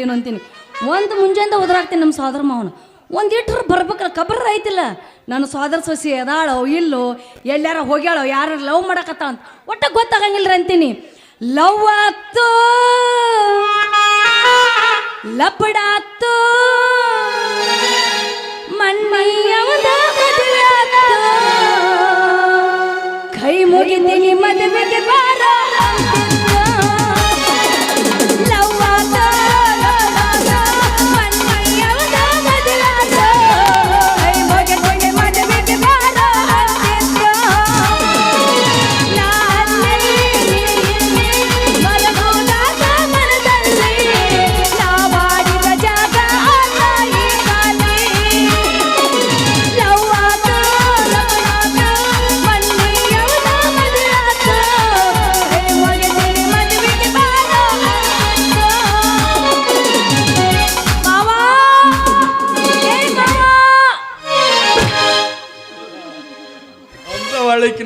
ಏನು ಅಂತೀನಿ. ಒಂದು ಮುಂಜಾನೆ ಉದ್ರಾಗ್ತೀನಿ ನಮ್ಮ ಸೋದರ ಮಾವನ ಒಂದು ಇಟ್ರು ಬರ್ಬೇಕಲ್ಲ ಕಬರ್ ಐತಿಲ್ಲ. ನನ್ನ ಸೋದರ ಸೊಸಿ ಎದಾಳೋ ಇಲ್ಲೋ ಎಲ್ಲಾರ ಹೋಗ್ಯಾಳೋ, ಯಾರು ಲವ್ ಮಾಡಕತ್ತ ಅಂತ. ಒಟ್ಟ ಗೊತ್ತಾಗಂಗಿಲ್ಲ ಅಂತೀನಿ. ಲವ್ ಆತು ಲಪಡಾತು ಆತು ಕೈ ಮುಗಿತೀನಿ ಮದುವೆಗೆ ಬಾರ.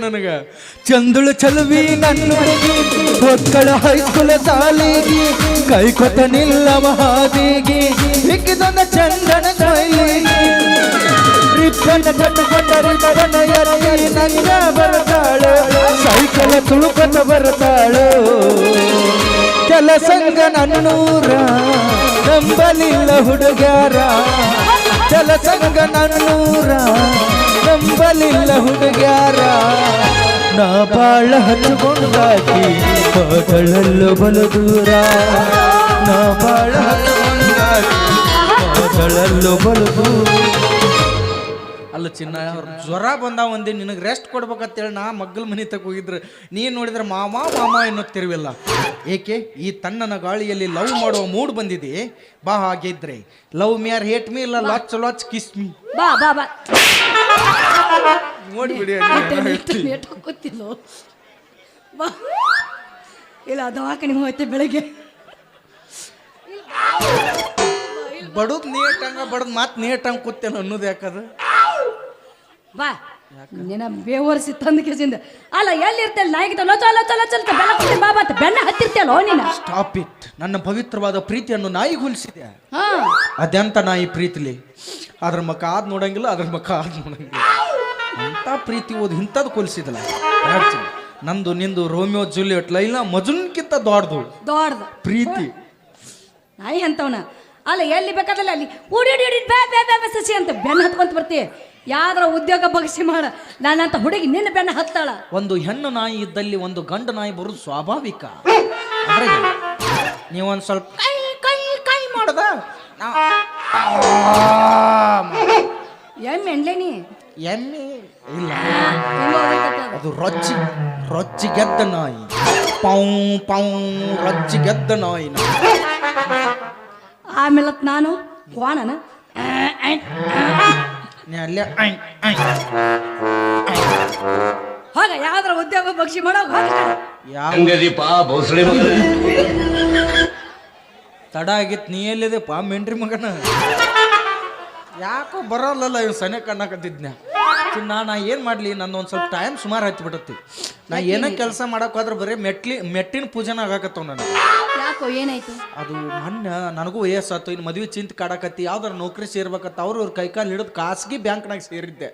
ನನಗ. ಚಂದುಳು ಚಲುವಿ ನನ್ನ ಹೊಕ್ಕಳ ಹೈಸ್ಕೂಲ ಸಾಲಿಗೆ ಕೈ ಕೊತ ನಿಲ್ಲ ಮಹಾದಿಗಿ. ಹಿಕ್ಕಿದೊಂದ ಚಂದನ ಕೈಲಿಗೆ ರಿಪ್ಪನ ಕಟ್ಟುಕೊಂಡರೆ ರಿಬ್ಬನ ನನ್ನ ಬರ್ತಾಳು. ಸೈಕಲ ತುಳುಕತ ಬರ್ತಾಳು. ಕೆಲಸಂಗ ನನ್ನೂರ ನಂಬಲಿಲ್ಲ ಹುಡುಗ್ಯಾರ. ಕೆಲಸಂಗ ನನ್ನೂರ ನಂಬಲಿಲ್ಲ ಹುಡುಗ್ಯಾರ ನಾ ಬಾಳ ಹಚ್ಕೊಂಡಾಕಿ ಮಗಳಲ್ಲೂ ಬಲು ದೂರ ನಾ ಬಾಳ ಹಚ್ಕೊಂಡಾಕಿ ಮಗಳಲ್ಲೂ ಬಲು ದೂರ ಅಲ್ಲ ಚಿನ್ನ ಅವ್ರ್ ಜ್ವರ ಬಂದಾವ ಒಂದಿ ನಿನಗೆ ರೆಸ್ಟ್ ಕೊಡ್ಬೇಕಂತೇಳಿ ನಾ ಮಗ್ಗಲ ಮನೆ ತಕ ಹೋಗಿದ್ರು. ನೀನು ನೋಡಿದ್ರೆ ಮಾಮ ಮಾಮ ಎನ್ನುತ್ತಿರುವಿಲ್ಲ ಏಕೆ? ಈ ತಣ್ಣನ ಗಾಳಿಯಲ್ಲಿ ಲವ್ ಮಾಡುವ ಮೂಡ್ ಬಂದಿದೆ. ಬಾ ಹಾಗಿದ್ರೆ. Love me or hate me ಇಲ್ಲ ಲಾಚ್ ಲಾಚ್ ಕಿಸ್ ಮಿ ಬಾ ಬಾ ಬಾ. ನೋಡ್ಬಿಡಿ ಗೊತ್ತಿಲ್ಲ ಬಾ. ಇಲ್ಲ ದವಾಖಾನೆ ಹೋಯ್ತೆ ಬೆಳಗ್ಗೆ. ಬಡದ್ ನೀಟಂಗ ಬಡದ್ ಮಾತು ಹಂಗ ಕೂತೇನೆ ಅನ್ನೋದು ಯಾಕದು? ಬಾ ನಿನ್ನ ಬೇವರ್ಸಿ ತಂದ ಕೇಸಿಂದ ಅಲ್ಲ ಎಲ್ಲಿರ್ತಲ್ಲ ನಾಯಿಗೆ ಲೋಚ ಲೋಚ ಲೋಚ ಲೊಚ ಬೆಲ್ಲ ಕುಟ್ಟಿ ಬಾ ಬಾತ ಬೆನ್ನ ಹತ್ತಿರ್ತಲ್ಲ ನೀನು? ಸ್ಟಾಪ್ ಇಟ್ ನನ್ನ ಪವಿತ್ರವಾದ ಪ್ರೀತಿಯನ್ನು ನಾಯಿ ಹೋಲಿಸಿದೆ. ಹಾ. ಅದೆಂತ ನಾಯಿ ಪ್ರೀತಿಲಿ? ಅದ್ರ ಮಕ್ಕ ಆದ್ ನೋಡಂಗಿಲ್ಲ ಅದ್ರ ಮಕ್ಕ ಆದ್ ನೋಡಂಗಿಲ್ಲ. ಅಂತ ಪ್ರೀತಿ ಓದ್ ಇಂಥದ್ದು ಕೊಲಿಸಿದಲ್ಲ ನಂದು ನಿಂದು ರೋಮಿಯೋ ಜೂಲಿಯಟ್ ಲೈಲಾ ಮಜುನ್ಕಿಂತ ದೊಡ್ಡದು. ದೊಡ್ದು ಪ್ರೀತಿ. ನಾಯಿ ಅಂತವನ. ಅಲ್ಲ ಎಲ್ಲಿ ಬೇಕಾದಲ್ಲ ಅಲ್ಲಿ. ಉಡಿ ಉಡಿ ಬೇ ಬೇ ಬ್ಯಾ ಸಸಿ ಅಂತ ಬೆನ್ನ ಹತ್ಕೊಂತ ಬರ್ತಿ. ಯಾವ್ದ್ರ ಉದ್ಯೋಗ ಬಗ್ಸಿ ಮಾಡ. ನಾನಂತ ಹುಡುಗಿ ನಿನ್ನ ಬೆನ್ನ ಹತ್ತಾಳ. ಒಂದು ಹೆಣ್ಣು ನಾಯಿ ಇದ್ದಲ್ಲಿ ಒಂದು ಗಂಡು ನಾಯಿ ಬರೋದು ಸ್ವಾಭಾವಿಕ. ಅಂದ್ರೆ ನೀವೊಂದು ಸ್ವಲ್ಪ ಕೈ ಕೈ ಕೈ ಮಾಡ್ದ. ಎಮ್ಮೆ ನೀ? ಎಮ್ಮೆ ಇಲ್ಲ. ಹೆಂಗ್ ಹೋಗ್ತೈತೆ ಅದು? ಅದು ರೊಚ್ಚಿ ರೊಚ್ಚಿ ಗೆದ್ದ ನಾಯಿ. ಪೌ ಪೌ ರೊಚ್ಚಿ ಗೆದ್ದ ನಾಯಿ ಆಮೇಲೆ ನಾನು ಕ್ವಾಣನ ನೀ ಅಲ್ಲೇ ಐ ಐ. ಹೋಗ ಯಾವ್ದ್ರ ಉದ್ಯೋಗ ಪಕ್ಷಿ ಮಾಡೋ ಹೋಗ ಯಾವ ಹಂಗದಿಪ್ಪ ಭೋಸಳೆ ಮಗ? ತಡ ಆಗಿತ್ತು ನೀ ಎಲ್ಲಿದೆ? ಪಾ ಮೆಂಡ್ರಿ ಮಗನ. ಯಾಕೋ ಬರಲ್ಲಲ್ಲ ಇವ್ ಸನೆ ಕಣ್ಣಾಕತ್ತಿದ್ನ ನಾ ನಾ ಏನು ಮಾಡಲಿ? ನಂದು ಒಂದು ಸ್ವಲ್ಪ ಟೈಮ್ ಸುಮಾರು ಹತ್ತಿಬಿಟ್ಟತಿ ನಾ ಏನೋ ಕೆಲಸ ಮಾಡಕ್ ಹೋದ್ರೆ ಬರೀ ಮೆಟ್ಲಿ ಮೆಟ್ಟಿನ ಪೂಜೆನ ಆಗಾಕತ್ತವ ನಾನು ಯಾಕೋ ಏನಾಯ್ತು? ಅದು ಮೊನ್ನೆ ನನಗೂ ವಯಸ್ಸಾತು ಇನ್ನು ಮದುವೆ ಚಿಂತೆ ಕಾಡಕತ್ತಿ ಯಾವ್ದಾರ ನೌಕರಿ ಸೇರ್ಬೇಕತ್ತ ಅವ್ರು ಅವ್ರ ಕೈಕಾಲು ಹಿಡಿದು ಖಾಸಗಿ ಬ್ಯಾಂಕ್ನಾಗ ಸೇರಿದ್ದೆ.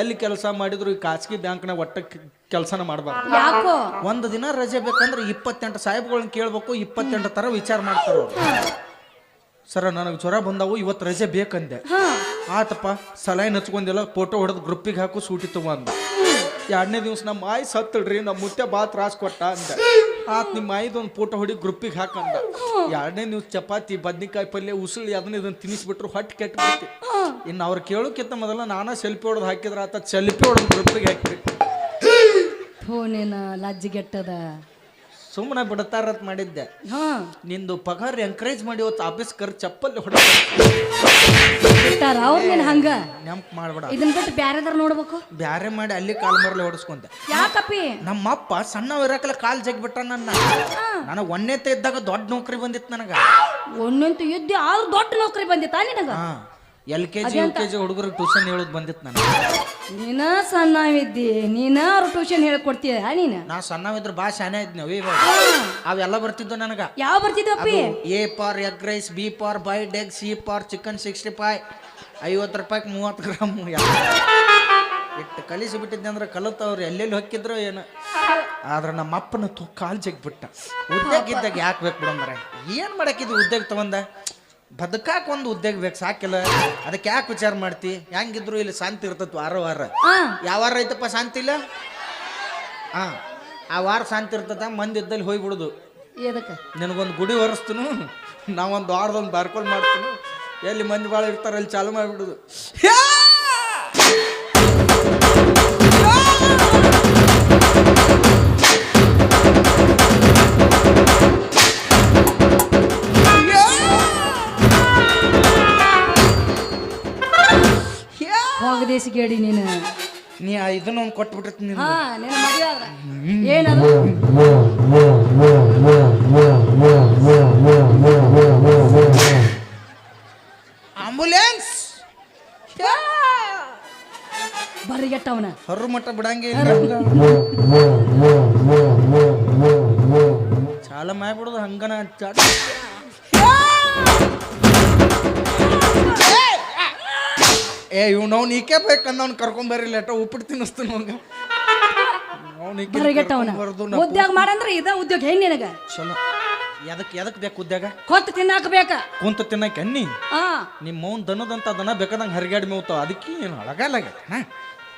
ಎಲ್ಲಿ ಕೆಲಸ ಮಾಡಿದ್ರು ಈ ಖಾಸಗಿ ಬ್ಯಾಂಕ್ನಾಗ ಒಟ್ಟ ಕೆಲಸನ ಮಾಡಬಾರ್ದು. ಯಾಕೋ? ಒಂದು ದಿನ ರಜೆ ಬೇಕಂದ್ರೆ ಇಪ್ಪತ್ತೆಂಟು ಸಾಹೇಬ್ಗಳನ್ನ ಕೇಳ್ಬೇಕು ಇಪ್ಪತ್ತೆಂಟು ಥರ ವಿಚಾರ ಮಾಡ್ತಾರೆ ಸರ ನನಗೆ ಜ್ವರ ಬಂದಾವು ಇವತ್ತು ರಜೆ ಬೇಕಂದೆ. ಆತಪ್ಪ ಸಲೈನ್ ಹಚ್ಕೊಂಡಿಲ್ಲ ಫೋಟೋ ಹೊಡೆದು ಗ್ರೂಪಿಗೆ ಹಾಕು ಸೂಟಿ ಅಂದ. ಎರಡನೇ ದಿವ್ಸ ನಮ್ಮ ಮಾಯಿ ಸತ್ತಳ್ರಿ ನಮ್ಮ ಮುತ್ತೆ ಬಾ ತ್ರಾಸ್ ಕೊಟ್ಟ ಅಂದ. ಆತ ನಿಮ್ಮ ಮಾಯಿದ ಒಂದು ಫೋಟೋ ಹೊಡಿ ಗ್ರೂಪಿಗೆ ಹಾಕಂದ ಎರಡನೇ ದಿವ್ಸ ಚಪಾತಿ ಬದ್ನಿಕಾಯಿ ಪಲ್ಯ ಉಸುಳಿ ಅದನ್ನ ಇದನ್ನ ತಿನ್ನಿಸ್ಬಿಟ್ರು ಹೊಟ್ಟೆ ಕೆಟ್ಟ ಬಿಟ್ಟು ಇನ್ನು ಅವ್ರು ಕೇಳೋಕ್ಕಿಂತ ಮೊದಲ ನಾನ ಸೆಲ್ಫಿ ಹೊಡೆದು ಹಾಕಿದ್ರೆ ಆತ ಸೆಲ್ಫಿ ಹೊಡೆದು ಗ್ರೂಪಿಗೆ ಹಾಕಿರಿ ಫೋನಿನ ಲಜ್ಜಿಗೆಟ್ಟದ ಸುಮ್ಮನೆ ಬಿಡ್ತಾರತ್ ಮಾಡಿದ್ದೆ. ಹಾ. ನಿಂದು ಪಗಾರ್ ಎಂಕರೇಜ್ ಮಾಡಿ ಇವತ್ತು ಆಫೀಸ್ ಕರ್ ಚಪ್ಪಲ್ಲಿ ಹೊಡ ಅವ್ರ ನೀನ್ ಹಂಗ? ನೆಂಪ್ ಮಾಡ್ಬೇಡ. ಇದನ್ ಬಿಟ್ಟು ಬ್ಯಾರೆದಾರ ನೋಡ್ಬೇಕು? ಬ್ಯಾರೆ ಮಾಡಿ ಅಲ್ಲಿ ಕಾಲ್ ಮರಲಿ ಹೊಡಿಸ್ಕೊಂಡೆ. ಯಾಕಪ್ಪಿ? ನಮ್ಮಪ್ಪ ಸಣ್ಣ ಇರಕಲ್ಲ ಕಾಲ್ ಜಗ್ಬಿಟ್ಟ ನನ್ನ. ನನಗೆ ಒಂದೇತ ಇದ್ದಾಗ ದೊಡ್ಡ ನೌಕರಿ ಬಂದಿತ್ತು ನನಗ. ಒಂದಂತೂ ಯುದ್ಧ ಆದ್ರೂ ದೊಡ್ಡ ನೌಕರಿ ಬಂದಿತ್ತ ನಿನಗ? ಹಾ. L K G U K G ಹುಡುಗರು ಟ್ಯೂಷನ್ ಹೇಳೋದು ಬಂದಿತ್ತು ನಾನು ನೀನ ಸಣ್ಣವಿದ್ದಿ ನೀನ ಅವ್ರು ಟ್ಯೂಷನ್ ಹೇಳ್ಕೊಡ್ತೀಯ ನೀನ? ನಾ ಸಣ್ಣವಿದ್ರು ಭಾಳ ಶಾನೆ ಇದ್ನವಿ ಇವಾಗ. ಅವೆಲ್ಲ ಬರ್ತಿದ್ವು ನನಗ. ಯಾವ ಬರ್ತಿದ್ವಪ್ಪಿ A for egg rice B for boiled egg C for chicken sixty five ಐವತ್ತು ರೂಪಾಯಿಗೆ ಮೂವತ್ತು ಗ್ರಾಮ್ ಇಟ್ಟು ಕಲಿಸಿ ಬಿಟ್ಟಿದ್ದೆ ಅಂದ್ರೆ ಕಲಿತವ್ರು ಎಲ್ಲೆಲ್ಲಿ ಹೊಕ್ಕಿದ್ರು ಏನು? ಆದ್ರೆ ನಮ್ಮ ಅಪ್ಪನ ತು ಕಾಲು ಜಗ್ಬಿಟ್ಟ. ಉದ್ಯೋಗ ಇದ್ದಾಗ ಯಾಕೆ ಬೇಕು ಬಿಡಂದ್ರೆ ಏನು ಮಾಡಕ್ಕಿದ್ವಿ ಉದ್ಯೋಗ ತಗೊಂಡ? ಬದುಕಾಕ ಒಂದು ಉದ್ಯೋಗ ಬೇಕು ಸಾಕಿಲ್ಲ. ಅದಕ್ಕೆ ಯಾಕೆ ವಿಚಾರ ಮಾಡ್ತಿ? ಹೆಂಗಿದ್ರು ಇಲ್ಲಿ ಶಾಂತಿ ಇರ್ತತ್ ವಾರ ವಾರ? ಯಾವ ವಾರ ಐತಪ್ಪ ಶಾಂತಿ ಇಲ್ಲ? ಹಾಂ ಆ ವಾರ ಶಾಂತಿ ಇರ್ತದ ಮಂದಿ ಇದ್ದಲ್ಲಿ ಹೋಗ್ಬಿಡುದು. ಎದಕ್ಕೆ? ನಿನಗೊಂದು ಗುಡಿ ಒರೆಸ್ತೀನು ನಾವೊಂದು ವಾರದೊಂದು ಬಾರ್ಕೊಂಡು ಮಾಡ್ತೀನಿ ಎಲ್ಲಿ ಮಂದಿ ಭಾಳ ಇರ್ತಾರೆ ಅಲ್ಲಿ ಚಾಲು ಮಾಡಿಬಿಡುದು. ಹೋಗದೇಸಿ ಗೇಡಿ ನೀನು. ನೀ ಆ ಇದನ್ನೊಂದು ಕೊಟ್ಬಿಟ್ಟಿರ್ತೀನಿ ಹಾ ನಿನ್ನ ಮದುವೆ ಆದ್ರ. ಏನದು? ಆಂಬುಲೆನ್ಸ್! ಬರಿಗೆಟ್ಟವನ. ಹೊರ ಮಟ್ಟ ಬಿಡಂಗೆ ಚಾಲ ಮಾಡ್ಬಿಡುದು ಹಂಗನ ಚಾಲ ಏ ಇವ್ ನಾವು ನೀಕೆ ಬೇಕಂದ ಅವ್ನು ಕರ್ಕೊಂಬರ್ರಿ ಲೇಟ ಉಪ್ಪಿಟ್ಟು ತಿನ್ನಿಸ್ತಾನ ಅವಂಗ ಬರಿಗೆಟ್ಟವನ ಉದ್ಯೋಗ ಮಾಡಂದ್ರ ಇದ ಉದ್ಯೋಗ ಹೆಂಗ್ ನಿನಗ? ಚಲೋ. ಎದಕ್ ಎದಕ್ ಬೇಕು ಉದ್ಯೋಗ? ಕೊತ್ತು ತಿನ್ನಾಕ ಬೇಕ. ಕುಂತ ತಿನ್ನಕ್ಕೆ ಅನ್ನಿ ಹಾ ನಿಮ್ಮ ಮೌನ್ ದನದಂತ ದನ ಬೇಕಾದಂಗೆ ಹರಿಗಾಡಿ ಮೇವ್ತಾವ. ಅದಕ್ಕೆ ಏನು ಅಳಗಲ್ಲ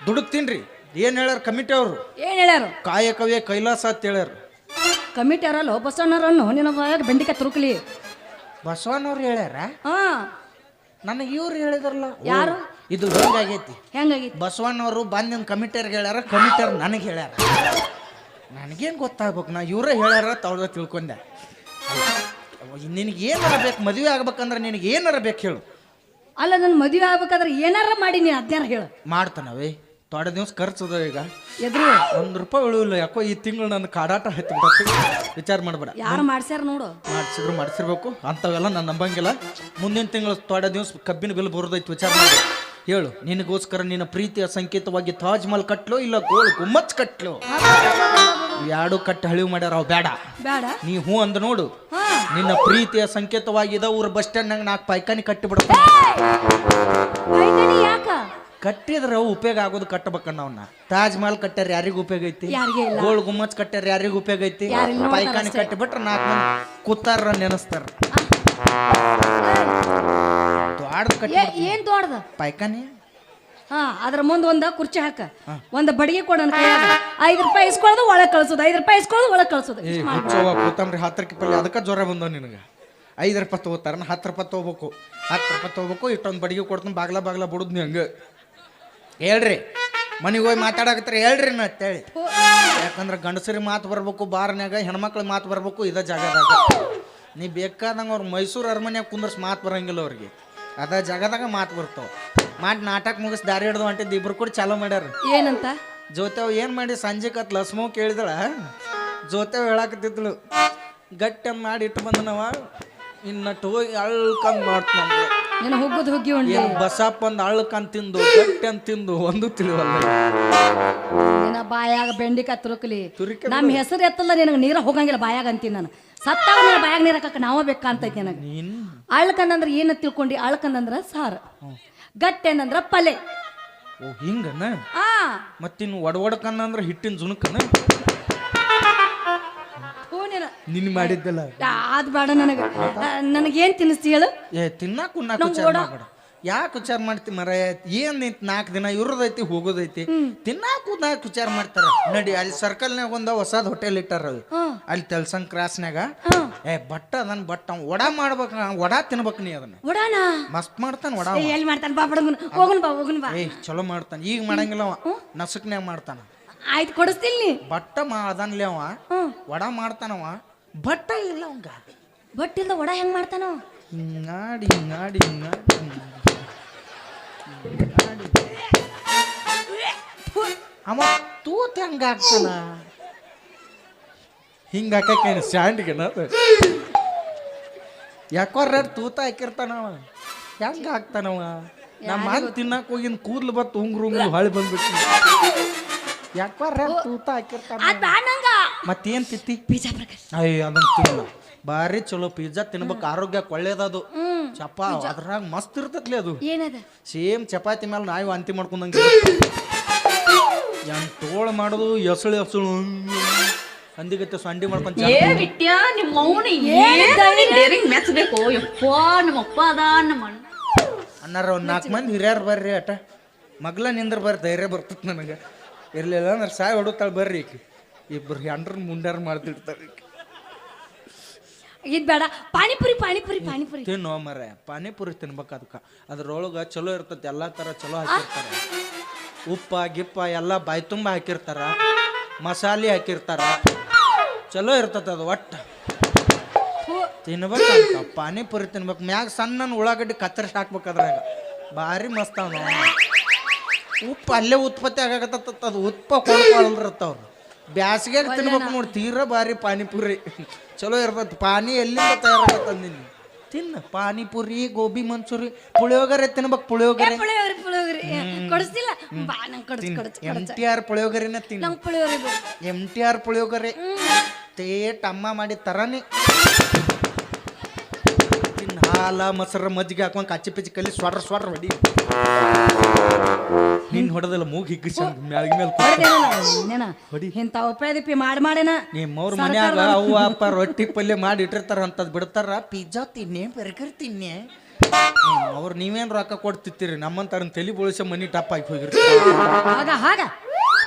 ದುಡುಕ್ ತಿನ್ರಿ. ಏನ್ ಹೇಳ್ಯಾರ ಕಮಿಟಿ ಅವರು? ಏನ್ ಹೇಳ್ಯಾರು? ಕಾಯಕವೇ ಕೈಲಾಸ ಅಂತ ಹೇಳ್ಯಾರ. ಕಮಿಟಿ ಅವರಲ್ಲ ನಿನ್ನ ಬಾಯಾಗ ಬೆಂಡಿಕಾಯಿ ತುರುಕ್ಲಿ ಬಸವಣ್ಣವ್ರು ಹೇಳ್ಯಾರ? ಹಾ ನನಗೆ ಇವ್ರು ಹೇಳಿದ್ರಲ್ಲ. ಯಾರು? ಇದು ಹೆಂಗಾಗೈತಿ? ಹೆಂಗಾಗಿತ್ತು ಬಸವಣ್ಣವರು ಬಂದಿನ ಕಮಿಟಿಯರ್ಗೆ ಹೇಳ್ಯಾರ ಕಮಿಟರ್ ನನಗೆ ಹೇಳ್ಯಾರ. ನನಗೇನು ಗೊತ್ತಾಗ್ಬೇಕು ನಾ ಇವರೇ ಹೇಳ್ಯಾರ ತವ್ರ ತಿಳ್ಕೊಂಡೆ. ನಿನಗೆ ಏನಾರ ಬೇಕು ಮದುವೆ ಆಗ್ಬೇಕಂದ್ರೆ ನಿನಗೆ ಏನಾರ ಬೇಕು ಹೇಳು. ಅಲ್ಲ ನನ್ನ ಮದುವೆ ಆಗ್ಬೇಕಾದ್ರೆ ಏನಾರ ಮಾಡಿ ನೀನು ಅದ್ಯಾರ ಹೇಳು. ಮಾಡ್ತಾನವೇ ತೊಡೆ ದಿವ್ಸ ಖರ್ಚು ಅದ ಈಗ. ಎದ್ರು. ಒಂದು ರೂಪಾಯಿ ಉಳಿಲ್ಲ ಯಾಕೋ ಈ ತಿಂಗಳು ನನ್ನ ಕಾಡಾಟ ಹತ್ತಿ ವಿಚಾರ ಮಾಡಬೇಡ. ಯಾರು ಮಾಡ್ಸ್ಯಾರ ನೋಡು. ಮಾಡ್ಸಿದ್ರು ಮಾಡಿಸಿರ್ಬೇಕು ಅಂಥವೆಲ್ಲ ನಾನು ನಂಬಂಗಿಲ್ಲ. ಮುಂದಿನ ತಿಂಗಳು ತೊಡೆ ದಿವ್ಸ ಕಬ್ಬಿನ ಬಿಲ್ ಬರೋದೈತಿ ವಿಚಾರ ಮಾಡಿ ಹೇಳು ನಿನಗೋಸ್ಕರ ನಿನ್ನ ಪ್ರೀತಿಯ ಸಂಕೇತವಾಗಿ ತಾಜ್ ಮಹಲ್ ಕಟ್ಲು ಇಲ್ಲ ಗೋಲ್ ಗುಮ್ಮಚ್ ಕಟ್ಲು? ಎರಡು ಕಟ್ಟ ಹಳಿವು ಮಾಡ್ಯಾರ ಅವ್ ಬೇಡ ಬೇಡ ನೀ ಹೂ ಅಂದ ನೋಡು. ನಿನ್ನ ಪ್ರೀತಿಯ ಸಂಕೇತವಾಗಿದ ಊರ ಬಸ್ ಸ್ಟ್ಯಾಂಡ್ನಾಗ ನಾಲ್ಕು ಪೈಕಾನಿ ಕಟ್ಟಿ ಯಾಕ? ಕಟ್ಟಿದ್ರೆ ಉಪಯೋಗ ಆಗೋದು ಕಟ್ಟಬೇಕನ್ನ ಅವನ್ನ ತಾಜ್ ಮಹಲ್ ಕಟ್ಟಾರ ಯಾರಿಗೂ ಉಪಯೋಗ ಐತಿ? ಗೋಲ್ ಗುಮ್ಮಚ್ ಕಟ್ಟಾರ ಯಾರಿಗೂ ಉಪಯೋಗ ಐತಿ? ಪೈಕಾನಿ ಕಟ್ಟಿಬಿಟ್ರೆ ನಾಲ್ಕು ಮಂದಿ ಕೂತಾರ ನೆನೆಸ್ತಾರ ದ್ವಾಡ್ದು ಕಟ್ಟಿ ಏ ಏನ್ ತೋಡ್ದ ಪೈಕಾನಿ? ಹಾ ಅದ್ರ ಮುಂದೆ ಒಂದ ಕುರ್ಚಿ ಹಾಕ. ಒಂದ್ ಬಡಿಗೆ ಕೈಯಾಗ ಐದ್ ರೂಪಾಯಿ ಇಸ್ಕೊಳ್ಳೋದು ಒಳಗ್ ಕಳ್ಸೋದು. ಐದ್ ರೂಪಾಯಿ ಇಸ್ಕೊಳ್ಳೋದು ಒಳಗ್ ಕಳ್ಸೋದು. ಏ ಹುಚ್ಚವ್ವ ಅದಕ್ಕ ಹತ್ತು ರೂಪಾಯಿ ಪಲ್ಯ. ಅದಕ್ಕೆ ಜ್ವರ ಬಂದವ ನಿನಗೆ. ಐದು ರೂಪಾಯಿ ತೊಗೋತಾರ ಹತ್ತು ರೂಪಾಯಿ ತಗೋಬೇಕು. ಹತ್ತು ರೂಪಾಯಿ ತಗೋಬೇಕು ಇಷ್ಟೊಂದು ಬಡಿಗೆ ಕೊಡ್ತೀನಿ ಬಾಗ್ಲ ಬಾಗ್ಲ ಬಿಡುದು ನೀ ಹಂಗೆ. ಹೇಳ್ರಿ. ಮನೆಗೆ ಹೋಗಿ ಮಾತಾಡಕತ್ತಾರೆ ಹೇಳ್ರಿ ನಾ ಅಂತೇಳಿ ಯಾಕಂದ್ರೆ ಗಂಡಸರಿಗೆ ಮಾತು ಬರ್ಬೇಕು ಬಾರ್ನ್ಯಾಗ ಹೆಣ್ಮಕ್ಳ ಮಾತು ಬರ್ಬೇಕು ಇದ ಜಾಗದಾಗ. ನೀ ಬೇಕಾದಂಗೆ ಅವ್ರು ಮೈಸೂರು ಅರಮನ್ಯಾಗ ಕುಂದರ್ಸಿ ಮಾತು ಬರಂಗಿಲ್ಲ ಅವ್ರಿಗೆ. ಅದ ಜಗದಾಗ ಮಾತು ಬರ್ತಾವ. ಮಾಡಿ ನಾಟಕ ಮುಗಿಸ್ ದಾರಿ ಹಿಡ್ದು ಹೊಂಟಿದ್ದು ಇಬ್ರು ಕೂಡ ಚಾಲೋ ಮಾಡ್ಯಾರ. ಏನಂತ? ಜೋತೇವ್ ಏನು ಮಾಡಿ ಸಂಜೆ ಕತ್ ಲಸ್ಮೋ ಕೇಳಿದಳ? ಜೋತ್ಯಾವ್ ಹೇಳಾಕತ್ತಿದ್ಳು ಗಟ್ಟಿ ಮಾಡಿ ಇಟ್ಟು ಬಂದನವ ಇನ್ನಟ್ಟು ಹೋಗಿ ಅಳ್ಕಂದ್ ಮಾಡ್ತಾನ ಹುಗ್ಗದ್ ಹುಗ್ಗಿ ಏನು ಬಸಪ್ಪ ಅಳ್ಕಂದ್ ತಿಂದು ಗಟ್ಟಿ ಅಂತ ತಿಂದು ಒಂದು ತಿಳಿವಲ್ಲ ನಿನ್ನ ಬಾಯಾಗ ಬೆಂಡಿಕಾಯಿ ತುರುಕಲಿ ತುರಿಕೆ ನಮ್ಮ ಹೆಸರು ಎತ್ತಲ್ಲ ನಿನಗೆ ನೀರ ಹೋಗಂಗಿಲ್ಲ ಬಾಯಾಗ ಅಂತೀನಿ ನಾನು. ಸತ್ತಾಗ ನಿನ್ನ ಬಾಯಾಗ ನೀರು ಹಾಕಕ್ಕೆ ನಾವ ಬೇಕಂತೈತಿ ನನಗೆ. ನೀನು ಅಳ್ಕಂದಂದ್ರ ಏನು ತಿಳ್ಕೊಂಡಿ? ಅಳ್ಕಂದಂದ್ರ ಸಾರು. ಗಟ್ಟಿ ಅಂದಂದ್ರ ಪಲೆ. ಓ ಹಿಂಗನ? ಆ. ಮತ್ತಿನ್ನು ಒಡವಡ್ಕಂದ್ರೆ ಹಿಟ್ಟಿನ ಜುಣಕನ? ಹೂ ನೀನು. ನಿನ್ ಮಾಡಿದ್ದಲ್ಲ. ಅದ್ ಬೇಡ ನನಗೆ. ನನಗೇನ್ ತಿನ್ನಿಸ್ತಿ ಹೇಳು? ಏ ತಿನ್ನಾಕ ಉಣ್ಣಾಕ ಯಾಕೆ ವಿಚಾರ ಮಾಡ್ತಿ ಮರ ಏನ್ ನಿಂತ ನಾಲ್ಕು ದಿನ ಇರೋದೈತಿ ಹೋಗೋದೈತಿ? ತಿನ್ನಾಕ ನಾಲ್ಕು ವಿಚಾರ ಮಾಡ್ತಾರ. ನಡಿ ಅಲ್ಲಿ ಸರ್ಕಲ್ನಾಗ ಒಂದ ಹೊಸದ್ ಹೋಟೆಲ್ ಇಟ್ಟಾರ. ಅಲ್ಲಿ ತೆಲ್ಸಂಗ್ ಕ್ರಾಸ್ನಾಗ. ಏ ಬಟ್ಟ ಅದನ್ ಬಟ್ಟ ವಡಾ ವಡ ಮಾಡ್ಬೇಕ ವಡ ತಿನ್ಬೇಕು ನೀ ಅದನ್ನ. ವಡಾನ? ಮಸ್ತ್ ಮಾಡ್ತಾನ ವಡ ಎಲ್ಲಿ ಮಾಡ್ತಾನ ಬಾ ಬಡಗುನ್ ಹೋಗುನ್ ಬಾ ಹೋಗುನ್ ಬಾ. ಏ ಚಲೋ ಮಾಡ್ತಾನ. ಈಗ ಮಾಡಂಗಿಲ್ಲ ಅವ. ನಸಕ್ನ್ಯಾಗ ಮಾಡ್ತಾನ. ಆಯ್ತು ಕೊಡಿಸ್ತೀನಿ ನೀ. ಬಟ್ಟ ಮಾ ಅದನ್ಲಿ ಅವ. ವಡ ಮಾಡ್ತಾನವ ಬಟ್ಟ ಇಲ್ಲ ಅವಂಗ. ಬಟ್ ಇಲ್ದ ವಡ ಹೆಂಗ್ ಮಾಡ್ತಾನ? ಹಿಂಗಾಡಿ ಹಿಂಗಾಡಿ ಹಿಂಗಾಡಿ ಹಿಂಗಾಡಿ. ತೂತ ತೂತ್ ಹೆಂಗ ಹಾಕೇನು ಸ್ಯಾಂಡ್ಗೆ ಯಾಕೋ ರೆಡ್ ತೂತ ಹಾಕಿರ್ತಾನ ಅವ. ಹೆಂಗ ಹಾಕ್ತಾನವ ನಮ್ಮ ಮಾನ್ ತಿನ್ನಕ್ ಹೋಗಿನ ಕೂದ್ಲು ಬತ್ತು ಉಂಗ್ರು ಉಂಗ್ರು ಹೊಳಿ ಬಂದ್ಬಿಟ್ಟು ರೆಡ್ ತೂತ ಹಾಕಿರ್ತಾನ ಮತ್ತೇನ್ ತಿತ್ತಿ? ಬೀಜ ಅಯ್ಯ ಅದನ್ನ ತಿನ್ನಲ್ಲ ಭಾರಿ ಚಲೋ ಪಿಜ್ಜಾ ತಿನ್ಬೇಕು ಆರೋಗ್ಯಕ್ಕೆ ಒಳ್ಳೇದದು. ಚಪಾ ಚಪ ಅದ್ರಾಗ ಮಸ್ತ್ ಇರ್ತತ್ಲಿ ಅದು. ಏನದ? ಸೇಮ್ ಚಪಾತಿ ಮೇಲೆ ನಾಯಿ ವಾಂತಿ ಮಾಡ್ಕೊಂಡಂಗೆ ಏನ್ ತೋಳ ಮಾಡುದು ಎಸಳು ಎಸಳು. ಅಂದಿಗತ್ತೆ ಸಂಡಿ ಮಾಡ್ಕೊಂಡ್ ಏ ನಿಮ್ಮ ಅವನು ಮೆಚ್ಚಬೇಕು ಯಪ್ಪ ನಮ್ಮ ಅಪ್ಪ ಅದ ನಮ್ಮ ಅಣ್ಣ ಅನ್ನಾರ ಒಂದು ನಾಲ್ಕು ಮಂದಿ ಹಿರಿಯರು ಬರ್ರಿ ಅಟ ಮಗ್ಲ ನಿಂದ್ರ ಬರ್ರಿ ಧೈರ್ಯ ಬರ್ತತ್ ನನಗೆ. ಇರ್ಲಿಲ್ಲ ಅಂದ್ರೆ ಸಾಯ್ ಹೊಡುತ್ತಾಳೆ ಬರ್ರಿ ಈಕಿ. ಇಬ್ಬರು ಹೆಂಡ್ರ ಮುಂಡ್ಯಾರ ಮಾಡ್ತಿರ್ತಾರೆ ಈಕಿ. ಇದ್ ಬೇಡ. ಪಾನಿಪುರಿ ಪಾನಿಪುರಿ ಪಾನಿಪುರಿ. ತಿನ್ನೋ ಮರ ಪಾನಿಪುರಿ ತಿನ್ಬೇಕು ಅದಕ್ಕೆ ಅದ್ರೊಳಗೆ ಚಲೋ ಇರ್ತದೆ ಎಲ್ಲ ಥರ ಚಲೋ ಹಾಕಿರ್ತಾರೆ. ಉಪ್ಪ ಗಿಪ್ಪ ಎಲ್ಲ ಬಾಯಿ ತುಂಬ ಹಾಕಿರ್ತಾರ. ಮಸಾಲೆ ಹಾಕಿರ್ತಾರ. ಚಲೋ ಇರ್ತೈತೆ ಅದು ಒಟ್ಟು. ತಿನ್ಬೇಕು ಪಾನಿಪುರಿ ತಿನ್ಬೇಕು. ಮ್ಯಾಗ ಸಣ್ಣ ಉಳ್ಳಾಗಡ್ಡಿ ಕತ್ತರಿಸಿ ಹಾಕ್ಬೇಕು ಅದ್ರಾಗ. ಭಾರಿ ಮಸ್ತ್ ಅವ ಉಪ್ಪು ಅಲ್ಲೇ ಉತ್ಪತ್ತಿ ಆಗಾಕತ್ತ ಅದು ಉತ್ಪ ಬ್ಯಾಸಿಗ್ಯಾಗ ತಿನ್ಬೇಕು ನೋಡಿ ತೀರ ಬಾರಿ ಪಾನಿಪುರಿ. ಚಲೋ ಇರ್ತದೆ ಪಾನಿ ಎಲ್ಲಿಂದ ತಯಾರಾಗತ್ತಂದಿನಿ ತಿನ್ನ ಪಾನಿಪುರಿ ಗೋಬಿ ಮಂಚೂರಿ ಪುಳಿಯೋಗರೆ ತಿನ್ಬೇಕು ಪುಳಿಯೋಗರೆ. ಪುಳಿಯೋಗರೆ ಪುಳಿಯೋಗರೆ. ಕೊಡಿಸ್ತಿಲ್ಲ? ಬಾ ನಂಗೆ ಕೊಡಿಸ್ ಕೊಡಿಸ್ ಎಂ ಟಿ ಆರ್ ಪುಳಿಯೋಗರೆನ ತಿನ್ನ ನಂಗೆ ಪುಳಿಯೋಗರೆ ಬೇಕು ಎಂ ಟಿ ಆರ್ ಪುಳಿಯೋಗರೆ ತೇಟ್ ಅಮ್ಮ ಮಾಡಿ ತರಾನೆ. ಹಾಲ ಮೊಸರು ಮಜ್ಜಿಗೆ ಹಾಕೊಂಡು ಕಚ್ಚಿ ಪಿಚ್ಚಿ ಕಲ್ಲಿ ಸ್ವಡ್ರ ಸ್ವಡ್ರ ಹೊಡಿ. ನಿನ್ ಹೊಡೆದಲ್ಲ ಮೂಗ್ ಹಿಗ್ಗಿಸ ಮ್ಯಾಗ ಮೇಲೆ ಹೊಡಿ. ಇಂಥ ಉಪಯೋಗಿಪಿ ಮಾಡಿ ಮಾಡೇನ? ನಿಮ್ಮವ್ರ ಮನ್ಯಾಗ ಅವ್ವ ಅಪ್ಪ ರೊಟ್ಟಿ ಪಲ್ಯ ಮಾಡಿ ಇಟ್ಟಿರ್ತಾರ ಅಂತದ್ ಬಿಡ್ತಾರ. ಪಿಜ್ಜಾ ತಿನ್ನೆ ಬರ್ಗರ್ ತಿನ್ನೆ. ಅವ್ರು ನೀವೇನ್ ರೊಕ್ಕ ಕೊಡ್ತಿತ್ತೀರಿ? ನಮ್ಮಂತಾರ ತಲಿ ಬೋಳಿಸ ಮನಿ ಟಪ್ ಆಗಿ ಹೋಗಿರ್ತೀರಿ. ಆಗ ಹಾಗ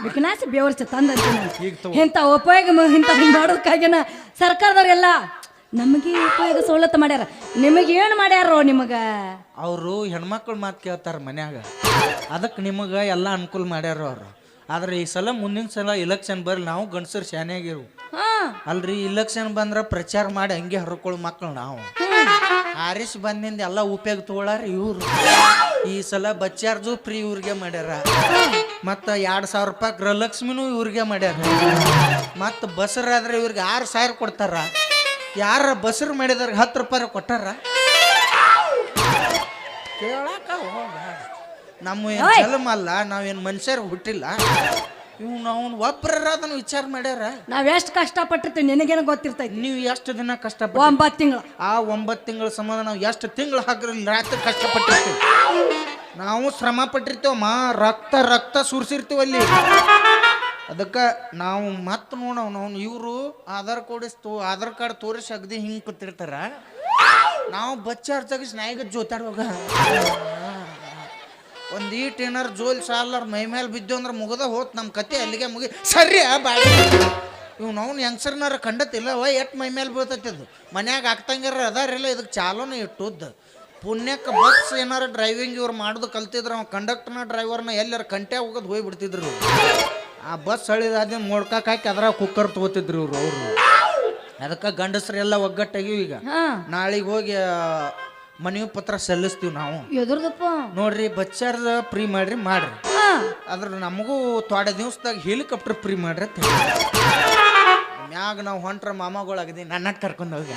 ವಿಕನಾಸಿ ಬೇವರ್ಚ ತಂದ ಈಗ ತಗೋ. ಇಂಥ ಉಪಯೋಗ ಇಂಥ ಮಾಡೋದಕ್ಕಾಗಿನ ಸರ್ಕಾರದವ್ರೆಲ್ಲ ನಮಗೆ ಉಪಯೋಗ ಸವಲತ್ತು ಮಾಡ್ಯಾರ. ನಿಮಗೆ ಏನು ಮಾಡ್ಯಾರೋ ನಿಮಗ? ಅವರು ಹೆಣ್ಮಕ್ಳು ಮಾತು ಕೇಳ್ತಾರ ಮನ್ಯಾಗ. ಅದಕ್ಕೆ ನಿಮಗೆ ಎಲ್ಲ ಅನುಕೂಲ ಮಾಡ್ಯಾರ ಅವರು. ಆದ್ರೆ ಈ ಸಲ ಮುಂದಿನ ಸಲ ಇಲೆಕ್ಷನ್ ಬರ್ಲಿ ನಾವು ಗಂಡಸರು ಶಾನ್ಯಾಗಿರು. ಅಲ್ರಿ ಇಲೆಕ್ಷನ್ ಬಂದ್ರ ಪ್ರಚಾರ ಮಾಡಿ ಹಂಗೆ ಹರ್ಕೊಳ್ಳೋ ಮಕ್ಕಳು ನಾವು. ಆರಿಸ್ ಬಂದಿಂದ ಎಲ್ಲ ಉಪಯೋಗ ತಗೊಳಾರ ಇವ್ರು. ಈ ಸಲ ಬಚ್ಚಾರ್ಜು ಫ್ರೀ ಇವ್ರಿಗೆ ಮಾಡ್ಯಾರ. ಮತ್ತು ಎರಡು ಸಾವಿರ ರೂಪಾಯಿ ಗೃಹಲಕ್ಷ್ಮಿನೂ ಇವ್ರಿಗೆ ಮಾಡ್ಯಾರ. ಮತ್ತು ಬಸರಾದ್ರೆ ಇವ್ರಿಗೆ ಆರು ಸಾವಿರ ಕೊಡ್ತಾರ. ಯಾರ ಬಸರು ಮಾಡಿದಾರ ಹತ್ತು ರೂಪಾಯಿ ಕೊಟ್ಟಾರ? ಕೇಳಾಕ ನಮ್ಮ ಏನು ಜನ್ಮ ಅಲ್ಲ ನಾವೇನು ಮನುಷ್ಯರು ಹುಟ್ಟಿಲ್ಲ. ಇವ್ನು ಅವ್ನ ಒಬ್ಬರ ಅದನ್ನು ವಿಚಾರ ಮಾಡ್ಯಾರ. ನಾವ್ ಎಷ್ಟು ಕಷ್ಟಪಟ್ಟಿರ್ತೀವಿ ನಿನಗೇನು ಗೊತ್ತಿರ್ತೈತಿ? ನೀವು ಎಷ್ಟು ದಿನ ಕಷ್ಟಪಟ್ಟು ಒಂಬತ್ತು ತಿಂಗಳು. ಆ ಒಂಬತ್ತು ತಿಂಗಳ ಸಂಬಂಧ ನಾವು ಎಷ್ಟು ತಿಂಗಳು ಹಾಕಿರಲಿ ರಾತ್ರಿ ಕಷ್ಟಪಟ್ಟಿರ್ತೀವಿ? ನಾವು ಶ್ರಮ ಪಟ್ಟಿರ್ತೇವಮ್ಮ ರಕ್ತ ರಕ್ತ ಸುರಿಸಿರ್ತೀವಿ ಅಲ್ಲಿ ಅದಕ್ಕೆ ನಾವು ಮತ್ತೆ ನೋಡವ್ ನಾವು ಇವರು ಆಧಾರ್ ಕೋಡಿಸ್ತು ಆಧಾರ್ ಕಾರ್ಡ್ ತೋರಿಸಿ ಅಗದಿ ಹಿಂಗೆ ಕೂತಿರ್ತಾರ. ನಾವು ಬಚ್ಚಾರ್ ತೆಗಿಸಿ ನಾಯಿಗೆ ಜೋತಾಡುವಾಗ. ಒಂದು ಈಟ್ ಏನಾರು ಜೋಲ್ ಸಾಲಾರ ಮೈ ಮೇಲೆ ಬಿದ್ದು ಅಂದ್ರೆ ಮುಗದ ಹೋತ್ ನಮ್ಮ ಕತೆ ಅಲ್ಲಿಗೆ ಮುಗಿ ಸರಿ ಬಾಳೆ. ಇವ್ ನಾವು ಹೆಂಗ್ಸರ್ನಾರ ಕಂಡತಿಲ್ಲ ವ ಎಟ್ ಮೈ ಮೇಲೆ ಬೀಳ್ತೈತಿ ಅದು? ಮನ್ಯಾಗ ಆಗ್ತಂಗಾರ ಅದಾರಿಲ್ಲ ಇದಕ್ಕೆ ಚಾಲೋನ ಇಟ್ಟುದ್ದು. ಪುಣ್ಯಕ್ಕೆ ಬಸ್ ಏನಾರ ಡ್ರೈವಿಂಗ್ ಇವ್ರು ಮಾಡೋದು ಕಲ್ತಿದ್ರು ಅವ್ನು ಕಂಡಕ್ಟರ್ನ ಡ್ರೈವರ್ನ ಎಲ್ಲಾರ ಕಂಟೆ ಹೋಗೋದು ಹೋಗ್ಬಿಡ್ತಿದ್ರು. ಆ ಬಸ್ ಹಳಿದಾದ ಮೊಡ್ಕಾಕ್ ಹಾಕಿ ಅದ್ರಾಗ ಕುಕ್ಕರ್ ತಗೋತಿದ್ರು ಇವ್ರು ಅವರು. ಅದಕ್ಕೆ ಗಂಡಸ್ರೆಲ್ಲ ಒಗ್ಗಟ್ಟಾಗಿವಿ ಈಗ ಹಾ. ನಾಳೆಗೆ ಹೋಗಿ ಮನವಿ ಪತ್ರ ಸಲ್ಲಿಸ್ತೀವಿ ನಾವು. ಎದುರ್ದಪ್ಪ. ನೋಡ್ರಿ ಬಚ್ಚಾರ್ದ ಫ್ರೀ ಮಾಡ್ರಿ ಮಾಡ್ರಿ. ಹಾ. ಆದ್ರೆ ನಮಗೂ ತೋಡೆ ದಿವ್ಸದಾಗ ಹೆಲಿಕಾಪ್ಟರ್ ಫ್ರೀ ಮಾಡ್ರಿ ಅಂತ. ಮ್ಯಾಗ ನಾವು ಹೊಂಟ್ರ ಮಾಮಗಳಾಗದಿ ನನ್ನ ಕರ್ಕೊಂಡು ಹೋಗಿ.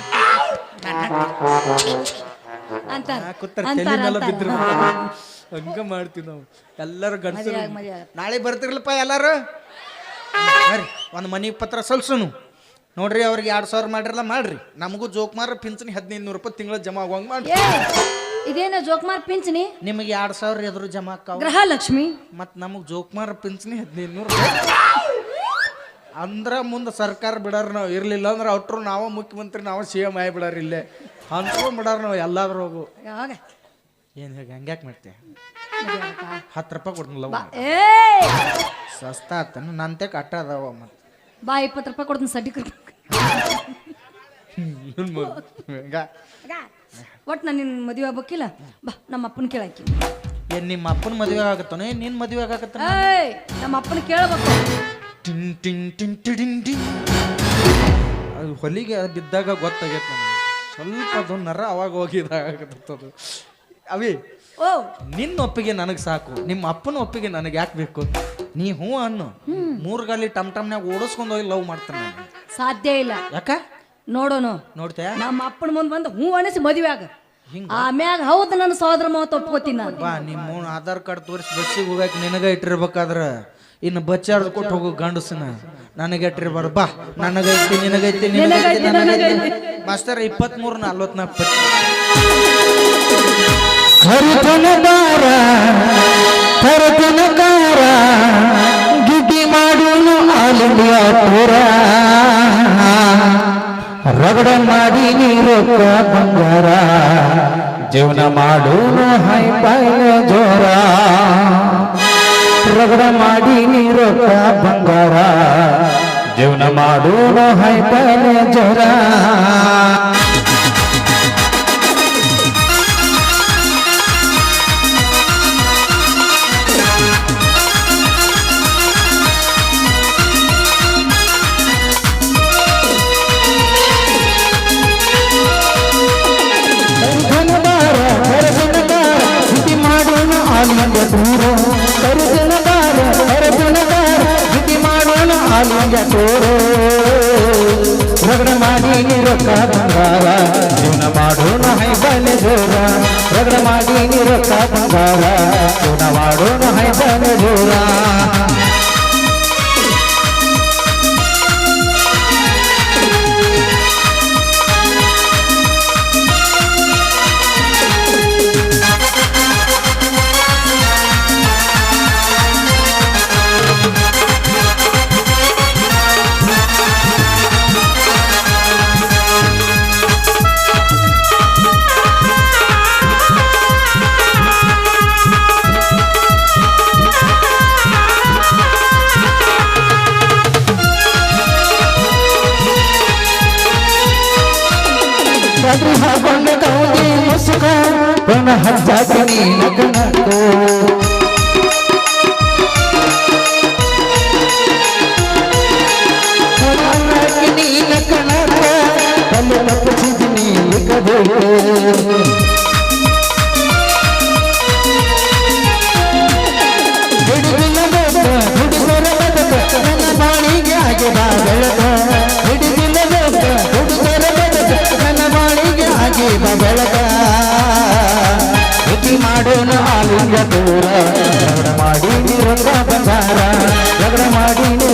ಅಂತಾರ. ಕೂತಾರ ಅಂತಾರ, ತಲೆ ಮೇಲೆ ಅಂತಾರ. ಬಿದ್ರು ಹಂಗ ಮಾಡ್ತೀವಿ ನಾವು. ಎಲ್ಲರೂ ಗಂಡಸರು ಮದ್ವೆ ಆಗ್- ಮದ್ವೆ ಆಗ್. ನಾಳೆ ಬರ್ತಿರ್ಲಪ್ಪ ಎಲ್ಲಾರು? ಬರ್ರಿ ಒಂದು ಮನಿ ಪತ್ರ ಸಲ್ಸುನು. ನೋಡ್ರಿ ಅವ್ರಿಗೆ ಎರಡು ಸಾವಿರ ಮಾಡಿರಲ್ಲ ಮಾಡ್ರಿ. ನಮಗೂ ಜೋಕ್ಮಾರ್ ಪಿಂಚಣಿ ಹದಿನೈದು ನೂರು ರೂಪಾಯಿ ತಿಂಗಳ ಜಮಾ ಆಗುವಂಗೆ ಮಾಡ್ರಿ. ಏ ಇದೇನ ಜೋಕ್ಮಾರ್ ಪಿಂಚಣಿ? ನಿಮಗೆ ಎರಡು ಸಾವಿರ ಎದುರು ಜಮಾ ಆಕಾವ ಗೃಹಲಕ್ಷ್ಮಿ. ಮತ್ತು ನಮಗೆ ಜೋಕ್ಮಾರ ಪಿಂಚಣಿ ಹದಿನೈದು ನೂರು ಅಂದ್ರೆ ಮುಂದೆ ಸರ್ಕಾರ ಬಿಡಾರ ನಾವು ಇರಲಿಲ್ಲ ಅಂದ್ರೆ ಅವ್ರು ನಾವು ಮುಖ್ಯಮಂತ್ರಿ ನಾವು ಸಿ ಎಂ ಆಗಿ ಬಿಡಾರ ಇಲ್ಲೇ. ಹಂಚ್ಕೊಂಡ್ ಬಿಡಾರ ನಾವು ಎಲ್ಲಾದ್ರೋಗು ಯಾವಾಗ ಏನು ಹೇಗೆ ಹಂಗ್ಯಾಕೆ ಮಾಡ್ತೆ? ಮದ್ವೆ ಆಗಕ್ಕ? ಹತ್ತು ರೂಪಾಯಿ ಕೊಡ್ತೀನಿ ಲವ್ ಏ! ಸಸ್ತಾ ಆತನ ನಂತೆ ಕಟ್ಟ ಅದಾವ ಮತ್ತೆ. ಬಾ ಇಪ್ಪತ್ತು ರೂಪಾಯಿ ಕೊಡ್ತೀನಿ ಸಡ್ಡಿ ಒಟ್ಟು ನಾನು ನಿನ್ನ ಮದುವೆ ಆಗ್ಬೇಕಿಲ್ಲ? ಬಾ ನಮ್ಮ ಅಪ್ಪನ ಕೇಳಾಕಿ. ಏನ್ ನಿಮ್ಮ ಅಪ್ಪನ ಮದುವೆ ಏನ್ ನಿನ್ನ ಮದುವೆ ಆಗತ್ತಾನ ಏಯ್ ನಮ್ಮ ಅಪ್ಪನ ಕೇಳಬೇಕು. ಟಿನ್ ಟಿನ್ ಟಿನ್ ಟಿಡಿನ್ ಟಿನ್ ಅದು ಹೊಲಿಗೆ ಬಿದ್ದಾಗ ಗೊತ್ತಾಗೈತೆ ನನಗೆ. ಸ್ವಲ್ಪ ಅದು ನರ ಅವಾಗ ಹೋಗಿ ಇದಾಗತ್ತದು ಅವಿ ಓ. ನಿನ್ನ ಒಪ್ಪಿಗೆ ನನಗೆ ಸಾಕು ನಿಮ್ಮ ಅಪ್ಪನ ಒಪ್ಪಿಗೆ ನನಗೆ ಯಾಕೆ ಬೇಕು? ನೀ ಹ್ಞೂ ಅನ್ನು ಮೂರು ಗಾಲಿ ಟಮ್ ಟಮ್ನಾಗ ಓಡಿಸ್ಕೊಂಡು ಹೋಗಿ ಲವ್ ಮಾಡ್ತಾನೆ ಸಾಧ್ಯ ಇಲ್ಲ. ಯಾಕ? ನೋಡೋನು. ನೋಡ್ತೀಯ? ನಮ್ಮ ಅಪ್ಪನ ಮುಂದೆ ಬಂದು ಹ್ಞೂ ಅನಿಸಿ ಮದುವೆ ಆಗ. ಆಮ್ಯಾಗ ಹೌದು ನನ್ನ ಸಹೋದರ ಮಾವತ್ ಒಪ್ಕೋತೀನಿ ನಾನು. ಬಾ ನಿಮ್ಮ ಆಧಾರ್ ಕಾರ್ಡ್ ತೋರಿಸಿ ಬಸ್ಸಿಗೆ ಹೋಗಕ್ಕೆ ನಿನಗ ಇಟ್ಟಿರ್ಬೇಕಾದ್ರೆ ಇನ್ನು ಬಚ್ಚಾರ್ದು ಕೊಟ್ಟು ಹೋಗು ಗಂಡಸನ. ನನಗೆ ಇಟ್ಟಿರ್ಬಾರ್ದು. ಬಾ ನನಗೈತಿ ನಿನಗೈತಿ ನಿನಗೈತಿ ನನಗೈತಿ ಮಾಸ್ತರ್ ಇಪ್ಪತ್ಮೂರು ನಲ್ವತ್ನಾಲ್ಕು ಪಟ್ಟಿ. ಹರಿತನದಾರ ಹರತನಕಾರ, ಗಿಡ್ಡಿ ಮಾಡುನು ಆಲಿಂಡಿಯ ಪುರ. ರಗಡ ಮಾಡಿ ನೀರೊಕ್ಕ ಬಂಗಾರ, ಜೀವನ ಮಾಡುನು ಹೈ ಬಾಯ್ಲ ಜೋರ. ರಗಡ ಮಾಡಿ ನೀರೊಕ್ಕ ಬಂಗಾರ, ಜೀವನ ಮಾಡುನು ಹೈ ಬಾಯ್ಲ ಜೋರ.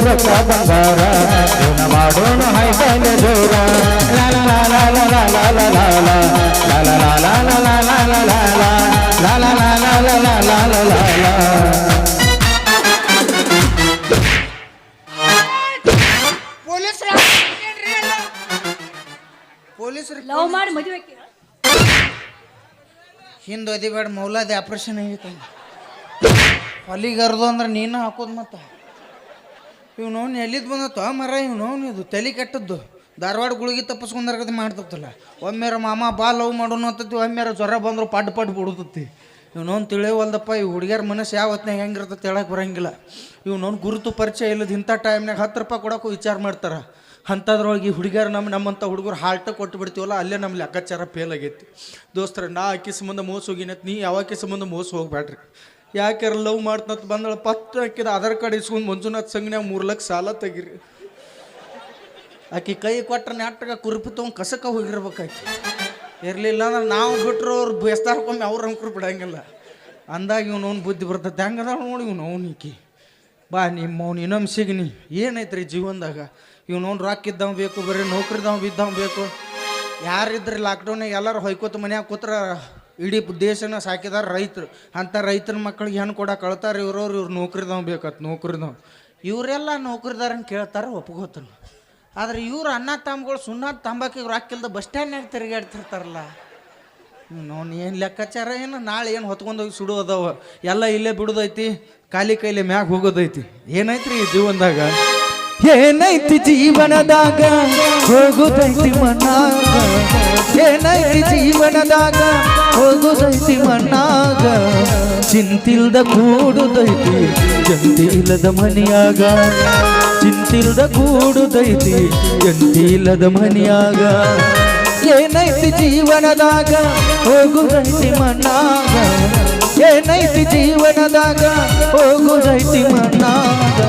ಮಾಡಿ ನಿರಕ್ಕ ಬಂಗಾರ ಜೀವನ ಮಾಡೋಣ ಹೈಬಲೆ ಜೋರ ಲಾಲ ಲಾಲ ಲಾಲ ಲಾಲ ಲಾಲ ಲಾಲ ಲಾಲ ಲಾಲ ಲಾಲ ಲಾಲ ಲಾಲ ಲಾಲ ಲಾಲ ಪೊಲೀಸರು ಲವ್ ಮಾಡಿ ಮದುವೆ ಹಿಂದೆ ಮೌಲಾದಿ ಆಪ್ರೇಷನ್ ಆಗೈತೆ ಅಲ್ಲಿಗೆ ಅರ್ದು ಅಂದ್ರೆ ನೀನು ಹಾಕೋದು ಮತ್ತೆ. ಇವ್ ಅವ್ನು ಎಲ್ಲಿದ್ದು ಬಂದತ್ತ? ಮರ ಇವನು ನೋವು ಇದು ತಲೆ ಕೆಟ್ಟದ್ದು. ಧಾರವಾಡ ಗುಳಿಗೆ ತಪ್ಪಿಸ್ಕೊಂಡಾರ್ಗದ ಮಾಡ್ತತ್ತಲ್ಲ ಒಮ್ಮೆರ ಮಾಮ ಬಾ ಲವ್ ಮಾಡೋಣ ಅಂತತಿ, ಒಮ್ಮೆರ ಜ್ವರ ಬಂದ್ರು ಪಡ್ ಪಡ್ ಬಿಡುತ್ತತಿ ಇವ್ ನೋನ್ ತಿಳಿಯವಲ್ದಪ್ಪ ಈ ಹುಡುಗಿಯರ ಮನಸ್ಸು ಯಾವ ಹೊತ್ನಾಗ ಹೆಂಗಿರ್ತದೆ ಹೇಳಕ್ಕೆ ಬರಂಗಿಲ್ಲ. ಇವ್ ನೋನ್ ಗುರುತು ಪರಿಚಯ ಇಲ್ಲದ ಇಂಥ ಟೈಮ್ನಾಗ ಹತ್ತು ರೂಪಾಯಿ ಕೊಡೋಕ್ಕೂ ವಿಚಾರ ಮಾಡ್ತಾರೆ. ಅಂಥದ್ರೊಳಗೆ ಈ ಹುಡುಗಿಯರು ನಮ್ಮ ನಮ್ಮಂಥ ಹುಡುಗರು ಹಾಲ್ಟ ಕೊಟ್ಟು ಬಿಡ್ತೀವಲ್ಲ, ಅಲ್ಲೇ ನಮ್ಮ ಲೆಕ್ಕಾಚಾರ ಫೇಲ್ ಆಗೈತಿ. ದೋಸ್ತರ, ನಾ ಆಕಿ ಸಂಬಂಧ ಮೋಸ ಹೋಗಿನತ್ ನೀ ಯಾವಾಕಿ ಸಂಬಂಧ ಮೋಸ ಹೋಗ್ಬೇಡ್ರಿ ಯಾಕ್ಯಾರ ಲವ್ ಮಾಡ್ತಂತ ಬಂದಳ ಪತ್ ಹಾಕಿದ ಆಧಾರ್ ಕಾರ್ಡ್ ಇಸ್ಕೊಂಡು ಮಂಜುನಾಥ್ ಸಂಘನ್ಯಾಗ ಮೂರು ಲಕ್ಷ ಸಾಲ ತೆಗಿರಿ. ಆಕಿ ಕೈ ಕೊಟ್ರೆ ನೆಟ್ಟಗ ಕುರುಪಿ ತೊಗೊಂಡು ಕಸಕ ಹೋಗಿರ್ಬೇಕಾಕಿ. ಇರಲಿಲ್ಲ ಅಂದ್ರೆ ನಾವು ಬಿಟ್ಟರು ಅವ್ರು ಬೇಸ್ತಾರ್ಕೊಮ್ಮೆ ಅವ್ರ ಅಂಕರು ಬಿಡಂಗಿಲ್ಲ. ಅಂದಾಗ ಇವ್ನು ಅವ್ನು ಬುದ್ಧಿ ಬರ್ತೈತೆ. ಹೆಂಗದ ನೋಡಿ ಇವ್ನು ಅವ್ನು ಬಾ ನಿಮ್ಮ ಅವ್ನು ಇನ್ನೊಮ್ಮೆ ಸಿಗ್ನಿ. ಏನೈತ್ರಿ ಜೀವನದಾಗ? ಇವ್ನು ಅವ್ನು ರೊಕ್ಕ ಇದ್ದವ್ ಬೇಕು, ಬರೀ ನೌಕರಿದವ್ ಬಿದ್ದವ್ ಬೇಕು. ಯಾರಿದ್ರೆ ಲಾಕ್ಡೌನಾಗ ಎಲ್ಲರೂ ಹೊಯ್ಕೋತ ಮನ್ಯಾಗ ಕೂತ್ರ ಇಡೀ ದೇಶನ ಸಾಕಿದಾರ ರೈತರು. ಅಂಥ ರೈತನ ಮಕ್ಕಳಿಗೆ ಹೆಣ್ಣು ಕೊಡಕ್ಕೆ ಕಳ್ತಾರೆ ಇವ್ರವ್ರು ಇವ್ರು ನೌಕರಿದವ್ ಬೇಕತ್ ನೌಕರಿದವ್ ಇವರೆಲ್ಲ ನೌಕರಿದಾರನ್ ಕೇಳ್ತಾರೆ ಒಪ್ಕೋತಾನೆ ಆದ್ರೆ ಇವ್ರು ಅನ್ನ ತಾಮ್ಗಳು ಸುಣ್ಣ ತಂಬಾಕಿಗೆ ಹಾಕಿಲ್ದ ಬಸ್ ಸ್ಟ್ಯಾಂಡ್ನಾಗ ತಿರುಗಾಡ್ತಿರ್ತಾರಲ್ಲ ನೋನ್ ಏನು ಲೆಕ್ಕಾಚಾರ ಏನು, ನಾಳೆ ಏನು ಹೊತ್ಕೊಂಡೋಗಿ ಅದಾವ. ಎಲ್ಲ ಇಲ್ಲೇ ಬಿಡೋದೈತಿ, ಖಾಲಿ ಕೈಲಿ ಮ್ಯಾಗ ಹೋಗೋದೈತಿ. ಏನೈತ್ರಿ ಈ ಜೀವನದಾಗ? ಏನೈತಿ ಜೀವನದಾಗ? ಹೋಗುದೈತಿ ಮನಾಗ ಏನೈತಿ ಜೀವನದಾಗ? ಹೋಗುದೈತಿ ಮನಾಗ ಚಿಂತಿಲ್ದ ಕೂಡುದೈತಿ ಜಂತಿಲ್ಲದ ಮನಿಯಾಗ. ಚಿಂತಿಲ್ದ ಕೂಡುದೈತಿ ಜಂತಿಲ್ಲದ ಮನಿಯಾಗ. ಏನೈತಿ ಜೀವನದಾಗ? ಹೋಗುದೈತಿ ಮನಾಗ ಏನೈತಿ ಜೀವನದಾಗ? ಹೋಗುದೈತಿ ಮನಾಗ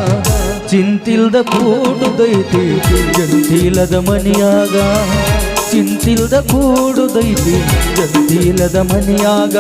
ಚಿಂತಿಲ್ದ ಕೂಡುದೈತಿ ಜಂತಿಲದ ಮನಿಯಾಗ ಚಿಂತ ಚಿಂತಿಲ್ದ ಕೂಡುದೈತಿ ಜಂತಿಲದ ಮನೆಯಾಗ